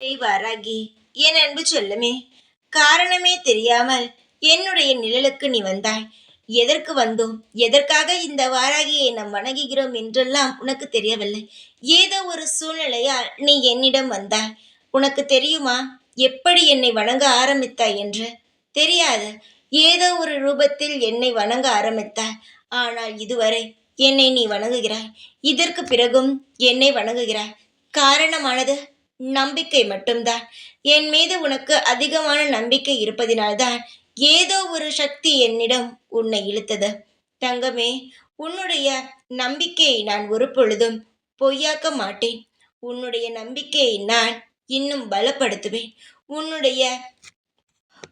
ஏய் வாராகி என் அன்பு சொல்லுமே காரணமே தெரியாமல் என்னுடைய நிழலுக்கு நீ வந்தாய். எதற்கு வந்தோம்? எதற்காக இந்த வாராகியை நாம் வணங்குகிறோம் என்றெல்லாம் உனக்கு தெரியவில்லை. ஏதோ ஒரு சூழ்நிலையால் நீ என்னிடம் வந்தாய். உனக்கு தெரியுமா? எப்படி என்னை வணங்க ஆரம்பித்தாய் என்று? தெரியாது. ஏதோ ஒரு ரூபத்தில் என்னை வணங்க ஆரம்பித்தாய். ஆனால் இதுவரை என்னை நீ வணங்குகிறாய். இதற்கு பிறகும் என்னை வணங்குகிறாய். காரணமானது? நம்பிக்கை மட்டும்தான். என் மீது உனக்கு அதிகமான நம்பிக்கை இருப்பதினால்தான் ஏதோ ஒரு சக்தி என்னிடம் உன்னை இழுத்தது. தங்கமே உன்னுடைய நம்பிக்கையை நான் ஒரு பொழுதும் பொய்யாக்க மாட்டேன். உன்னுடைய நம்பிக்கையை நான் இன்னும் பலப்படுத்துவேன். உன்னுடைய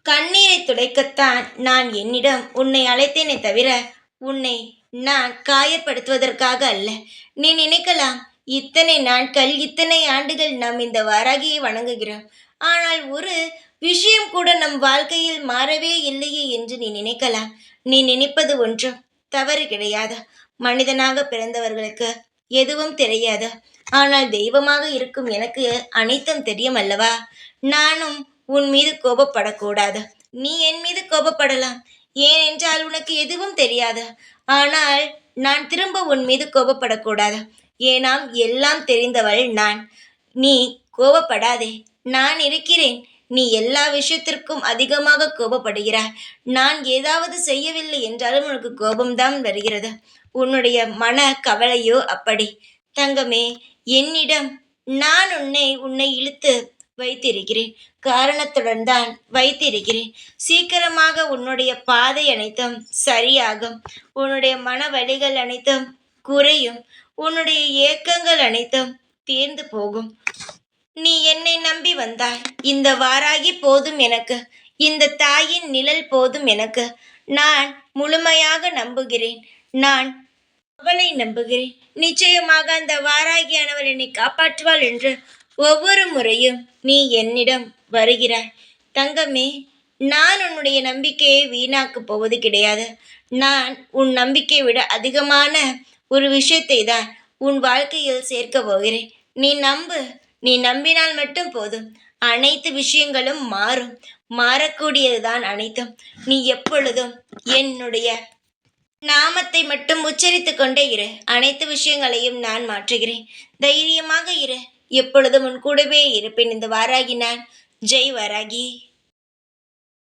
கண்ணீரை துடைக்கத்தான் நான் என்னிடம் உன்னை அழைத்தேனே தவிர உன்னை நான் காயப்படுத்துவதற்காக அல்ல. நீ நினைக்கலாம் இத்தனை நாட்கள் இத்தனை ஆண்டுகள் நாம் இந்த வாராகியை வணங்குகிறோம். ஆனால் ஒரு விஷயம் கூட நம் வாழ்க்கையில் மாறவே இல்லையே என்று நீ நினைக்கலாம். நீ நினைப்பது ஒன்றும். தவறு கிடையாது. மனிதனாக பிறந்தவர்களுக்கு எதுவும் தெரியாது. ஆனால் தெய்வமாக இருக்கும் எனக்கு அனைத்தும் தெரியும் அல்லவா? நானும் உன் மீது கோபப்படக்கூடாது. நீ என் மீது கோபப்படலாம். ஏனென்றால் உனக்கு எதுவும் தெரியாது. ஆனால் நான் திரும்ப உன் மீது கோபப்படக்கூடாது. ஏனாம் எல்லாம் தெரிந்தவள் நான். நீ கோபப்படாதே நான் இருக்கிறேன். நீ எல்லா விஷயத்திற்கும் அதிகமாக கோபப்படுகிறாய். நான் ஏதாவது செய்யவில்லை என்றாலும் உனக்கு கோபம்தான் வருகிறது. உன்னுடைய மன கவலையோ அப்படி. தங்கமே என்னிடம் நான் உன்னை உன்னை இழுத்து வைத்திருக்கிறேன். காரணத்துடன் தான் வைத்திருக்கிறேன். சீக்கிரமாக உன்னுடைய பாதை அனைத்தும் சரியாகும். உன்னுடைய மன வலிகள் அனைத்தும் குறையும். உன்னுடைய ஏக்கங்கள் அனைத்தும் தீர்ந்து போகும். நீ என்னை நம்பி வந்தாய். இந்த வாராகி போதும் எனக்கு. இந்த தாயின் நிழல் போதும் எனக்கு. நான் முழுமையாக நம்புகிறேன். நான் அவளை நம்புகிறேன். நிச்சயமாக அந்த வாராகியானவள் என்னை காப்பாற்றுவாள் என்று ஒவ்வொரு முறையும் நீ என்னிடம் வருகிறாய். தங்கமே நான் உன்னுடைய நம்பிக்கையை வீணாக்கப் போவது கிடையாது. நான் உன் நம்பிக்கையை விட அதிகமான ஒரு விஷயத்தை தான் உன் வாழ்க்கையில் சேர்க்க போகிறேன். நீ நம்பு. நீ நம்பினால் மட்டும் போதும். அனைத்து விஷயங்களும் மாறும். மாறக்கூடியதுதான் அனைத்தும். நீ எப்பொழுதும் என்னுடைய நாமத்தை மட்டும் உச்சரித்து கொண்டே இரு. அனைத்து விஷயங்களையும் நான் மாற்றுகிறேன். தைரியமாக இரு. எப்பொழுதும் உன் கூடவே இருப்பேன். இந்த வாராகி நான். ஜெய் வராகி.